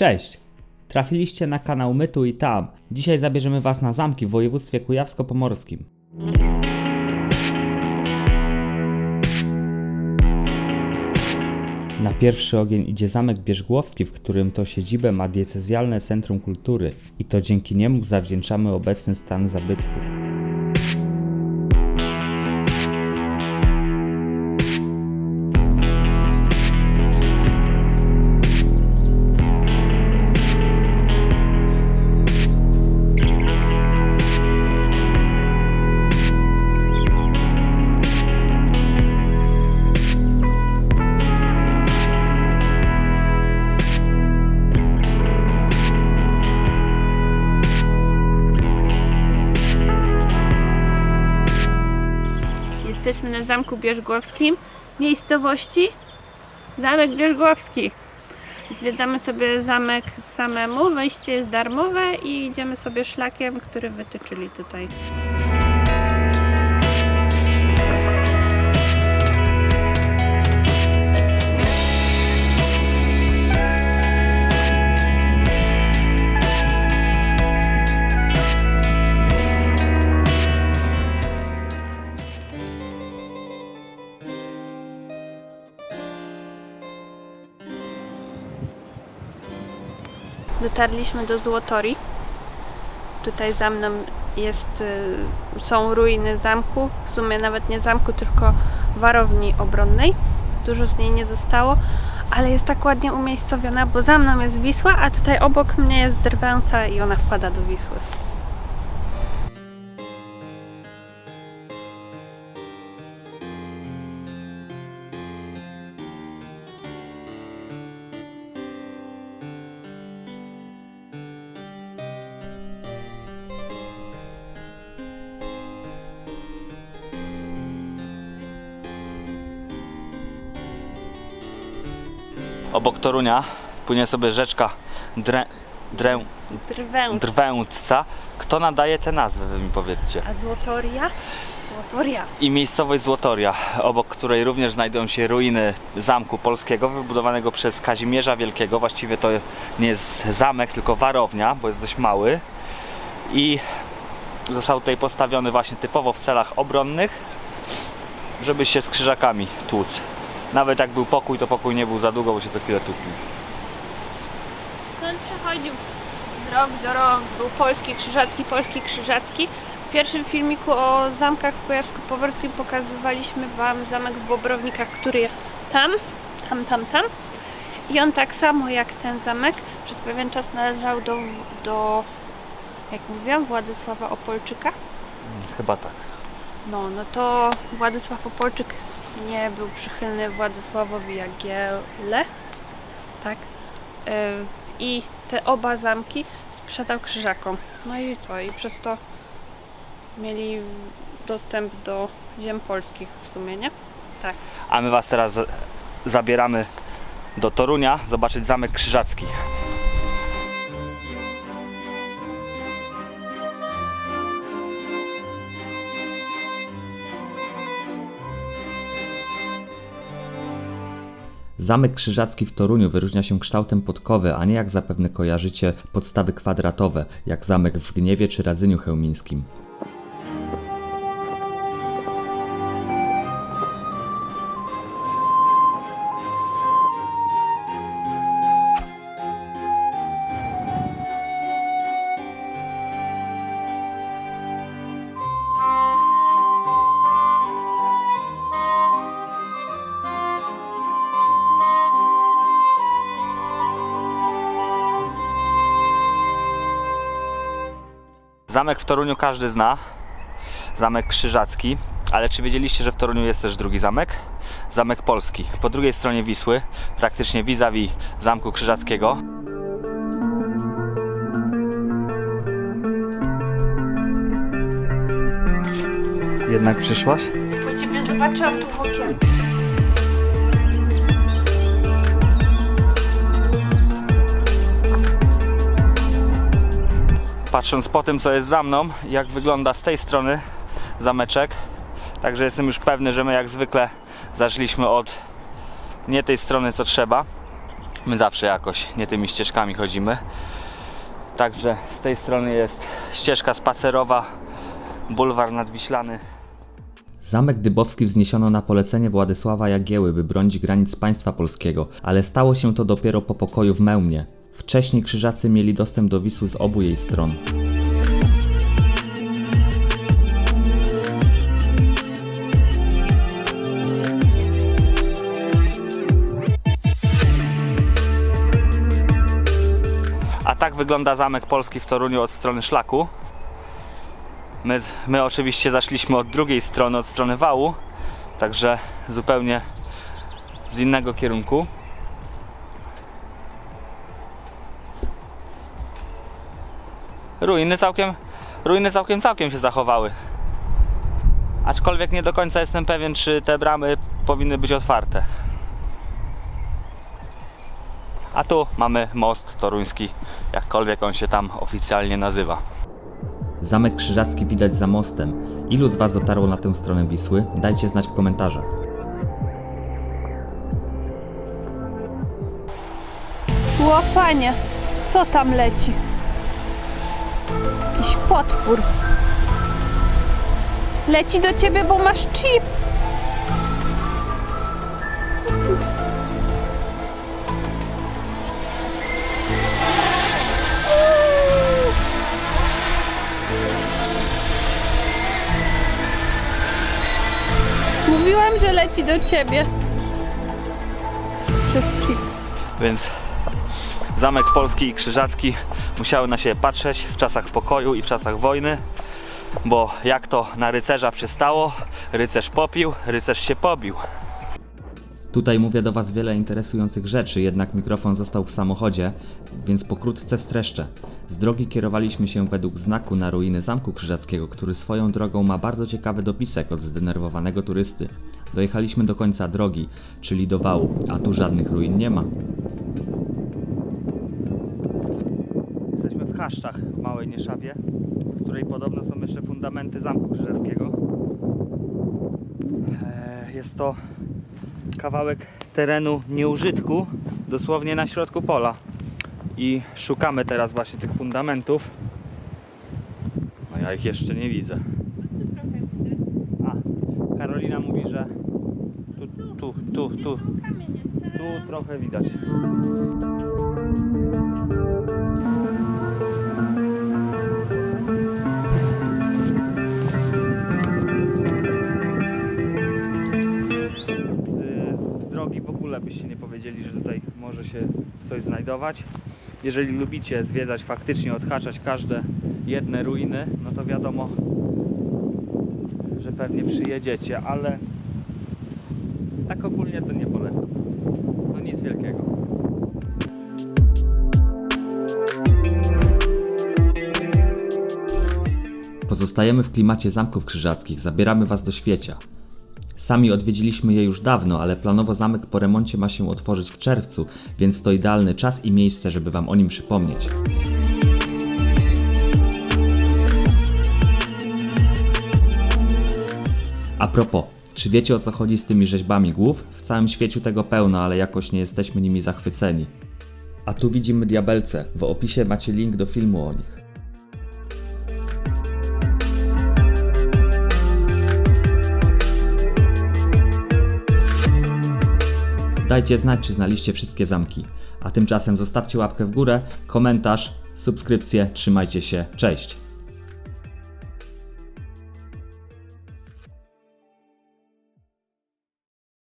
Cześć! Trafiliście na kanał My tu i tam. Dzisiaj zabierzemy Was na zamki w województwie kujawsko-pomorskim. Na pierwszy ogień idzie zamek Bierzgłowski, w którym to siedzibę ma diecezjalne Centrum Kultury i to dzięki niemu zawdzięczamy obecny stan zabytku. Jesteśmy na Zamku Bierzgłowskim, miejscowości Zamek Bierzgłowski. Zwiedzamy sobie zamek samemu, wejście jest darmowe i idziemy sobie szlakiem, który wytyczyli tutaj. Dotarliśmy do Złotori. Tutaj za mną jest, y, są ruiny zamku, w sumie nawet nie zamku, tylko warowni obronnej. Dużo z niej nie zostało, ale jest tak ładnie umiejscowiona, bo za mną jest Wisła, a tutaj obok mnie jest Drwęca i ona wpada do Wisły. Obok Torunia płynie sobie rzeczka Drę, Drę. Drwęca. Kto nadaje te nazwy, wy mi powiedzcie? A Złotoria? Złotoria. I miejscowość Złotoria, obok której również znajdują się ruiny Zamku Polskiego, wybudowanego przez Kazimierza Wielkiego. Właściwie to nie jest zamek, tylko warownia, bo jest dość mały. I został tutaj postawiony właśnie typowo w celach obronnych, żeby się z krzyżakami tłuc. Nawet jak był pokój, to pokój nie był za długo, bo się co chwilę tutli. On przechodził z rok do rok, był polski krzyżacki, polski krzyżacki. W pierwszym filmiku o zamkach w Kujawsko-Pomorskim pokazywaliśmy Wam zamek w Bobrownikach, który jest tam, tam, tam, tam. I on tak samo jak ten zamek przez pewien czas należał do, do jak mówiłam, Władysława Opolczyka. Chyba tak. No, no to Władysław Opolczyk nie był przychylny Władysławowi Jagielle, tak? I te oba zamki sprzedał krzyżakom. No i co? I przez to mieli dostęp do ziem polskich w sumie, nie? Tak. A my Was teraz za- zabieramy do Torunia zobaczyć Zamek Krzyżacki. Zamek Krzyżacki w Toruniu wyróżnia się kształtem podkowy, a nie jak zapewne kojarzycie podstawy kwadratowe, jak zamek w Gniewie czy Radzyniu Chełmińskim. Zamek w Toruniu każdy zna. Zamek Krzyżacki. Ale czy wiedzieliście, że w Toruniu jest też drugi zamek? Zamek Polski. Po drugiej stronie Wisły, praktycznie vis-a-vis Zamku Krzyżackiego. Jednak przyszłaś? Bo Ciebie zobaczyłam tu w okienku. Patrząc po tym, co jest za mną, jak wygląda z tej strony zameczek. Także jestem już pewny, że my jak zwykle zaszliśmy od nie tej strony, co trzeba. My zawsze jakoś nie tymi ścieżkami chodzimy. Także z tej strony jest ścieżka spacerowa, bulwar nadwiślany. Zamek Dybowski wzniesiono na polecenie Władysława Jagieły, by bronić granic państwa polskiego, ale stało się to dopiero po pokoju w Mełmie. Wcześniej krzyżacy mieli dostęp do Wisły z obu jej stron. A tak wygląda Zamek Polski w Toruniu od strony szlaku. My, my oczywiście zaszliśmy od drugiej strony, od strony wału, także zupełnie z innego kierunku. Ruiny całkiem, ruiny całkiem, całkiem się zachowały. Aczkolwiek nie do końca jestem pewien, czy te bramy powinny być otwarte. A tu mamy most toruński, jakkolwiek on się tam oficjalnie nazywa. Zamek Krzyżacki widać za mostem. Ilu z Was dotarło na tę stronę Wisły? Dajcie znać w komentarzach. Łopanie, co tam leci? Jakiś potwór. Leci do ciebie, bo masz chip. Mówiłam, że leci do ciebie. Przez chip. Więc Zamek Polski i Krzyżacki musiały na siebie patrzeć w czasach pokoju i w czasach wojny, bo jak to na rycerza przystało, rycerz popił, rycerz się pobił. Tutaj mówię do Was wiele interesujących rzeczy, jednak mikrofon został w samochodzie, więc pokrótce streszczę. Z drogi kierowaliśmy się według znaku na ruiny Zamku Krzyżackiego, który swoją drogą ma bardzo ciekawy dopisek od zdenerwowanego turysty. Dojechaliśmy do końca drogi, czyli do wału, a tu żadnych ruin nie ma. Jesteśmy w Małej Nieszawie, w której podobno są jeszcze fundamenty Zamku Krzyżackiego. E, Jest to kawałek terenu nieużytku, dosłownie na środku pola. I szukamy teraz właśnie tych fundamentów. A ja ich jeszcze nie widzę. A, Karolina mówi, że tu, tu, tu, tu, tu trochę widać. Drogi w ogóle byście nie powiedzieli, że tutaj może się coś znajdować. Jeżeli lubicie zwiedzać, faktycznie odhaczać każde jedne ruiny, no to wiadomo, że pewnie przyjedziecie, ale tak ogólnie to nie polecam. No nic wielkiego. Pozostajemy w klimacie zamków krzyżackich, zabieramy Was do świecia. Sami odwiedziliśmy je już dawno, ale planowo zamek po remoncie ma się otworzyć w czerwcu, więc to idealny czas i miejsce, żeby Wam o nim przypomnieć. A propos, czy wiecie o co chodzi z tymi rzeźbami głów? W całym świecie tego pełno, ale jakoś nie jesteśmy nimi zachwyceni. A tu widzimy diabelce. W opisie macie link do filmu o nich. Dajcie znać, czy znaliście wszystkie zamki. A tymczasem zostawcie łapkę w górę, komentarz, subskrypcję. Trzymajcie się, cześć!